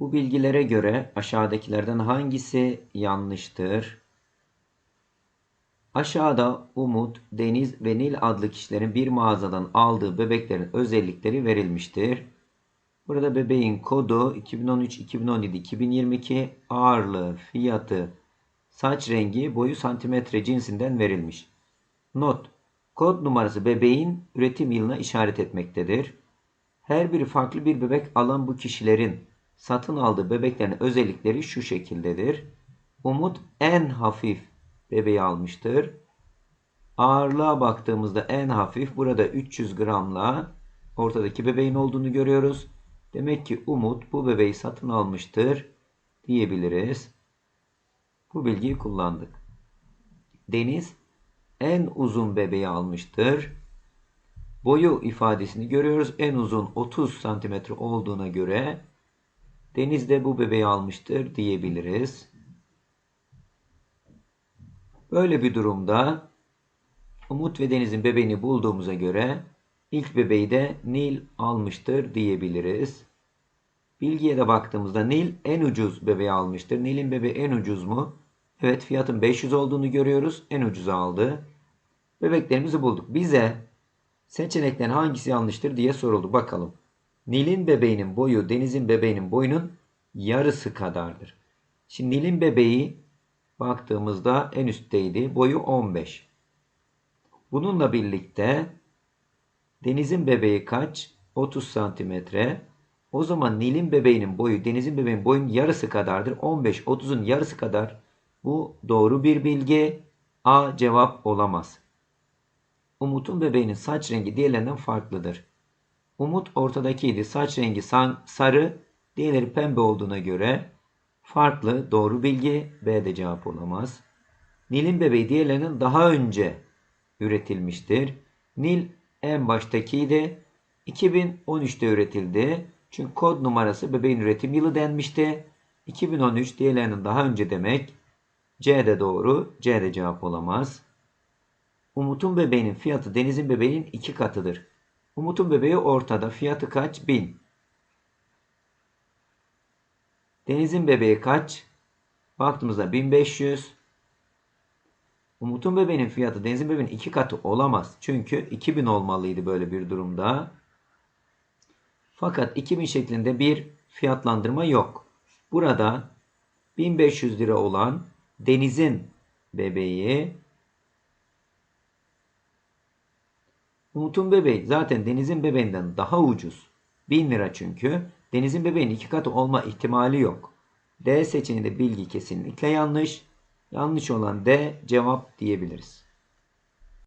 Bu bilgilere göre aşağıdakilerden hangisi yanlıştır? Aşağıda Umut, Deniz ve Nil adlı kişilerin bir mağazadan aldığı bebeklerin özellikleri verilmiştir. Burada bebeğin kodu 2013, 2017, 2022, ağırlığı, fiyatı, saç rengi, boyu santimetre cinsinden verilmiş. Not. Kod numarası bebeğin üretim yılına işaret etmektedir. Her biri farklı bir bebek alan bu kişilerin satın aldığı bebeklerin özellikleri şu şekildedir. Umut en hafif bebeği almıştır. Ağırlığa baktığımızda en hafif burada 300 gramla ortadaki bebeğin olduğunu görüyoruz. Demek ki Umut bu bebeği satın almıştır diyebiliriz. Bu bilgiyi kullandık. Deniz en uzun bebeği almıştır. Boyu ifadesini görüyoruz. En uzun 30 santimetre olduğuna göre Deniz de bu bebeği almıştır diyebiliriz. Böyle bir durumda Umut ve Deniz'in bebeğini bulduğumuza göre ilk bebeği de Nil almıştır diyebiliriz. Bilgiye de baktığımızda Nil en ucuz bebeği almıştır. Nil'in bebeği en ucuz mu? Evet fiyatın 500 olduğunu görüyoruz. En ucuz aldı. Bebeklerimizi bulduk. Bize seçenekten hangisi yanlıştır diye soruldu. Bakalım. Nil'in bebeğinin boyu Deniz'in bebeğinin boyunun yarısı kadardır. Şimdi Nil'in bebeği baktığımızda en üstteydi. Boyu 15. Bununla birlikte Deniz'in bebeği kaç? 30 santimetre. O zaman Nil'in bebeğinin boyu Deniz'in bebeğinin boyunun yarısı kadardır. 15, 30'un yarısı kadar. Bu doğru bir bilgi. A cevap olamaz. Umut'un bebeğinin saç rengi diğerlerinden farklıdır. Umut ortadakiydi. Saç rengi sarı, diğerleri pembe olduğuna göre farklı doğru bilgi B de cevap olamaz. Nil'in bebeği diğerlerinin daha önce üretilmiştir. Nil en baştakiydi. 2013'te üretildi. Çünkü kod numarası bebeğin üretim yılı denmişti. 2013 diğerlerinin daha önce demek. C de doğru. C de cevap olamaz. Umut'un bebeğinin fiyatı Deniz'in bebeğinin iki katıdır. Umut'un bebeği ortada. Fiyatı kaç? 1000. Deniz'in bebeği kaç? Baktığımızda 1500. Umut'un bebeğinin fiyatı Deniz'in bebeğinin iki katı olamaz. Çünkü 2000 olmalıydı böyle bir durumda. Fakat 2000 şeklinde bir fiyatlandırma yok. Burada 1500 lira olan Deniz'in bebeği Umut'un bebeği zaten Deniz'in bebeğinden daha ucuz. 1000 lira çünkü. Deniz'in bebeğinin iki katı olma ihtimali yok. D seçeneğinde bilgi kesinlikle yanlış. Yanlış olan D cevap diyebiliriz.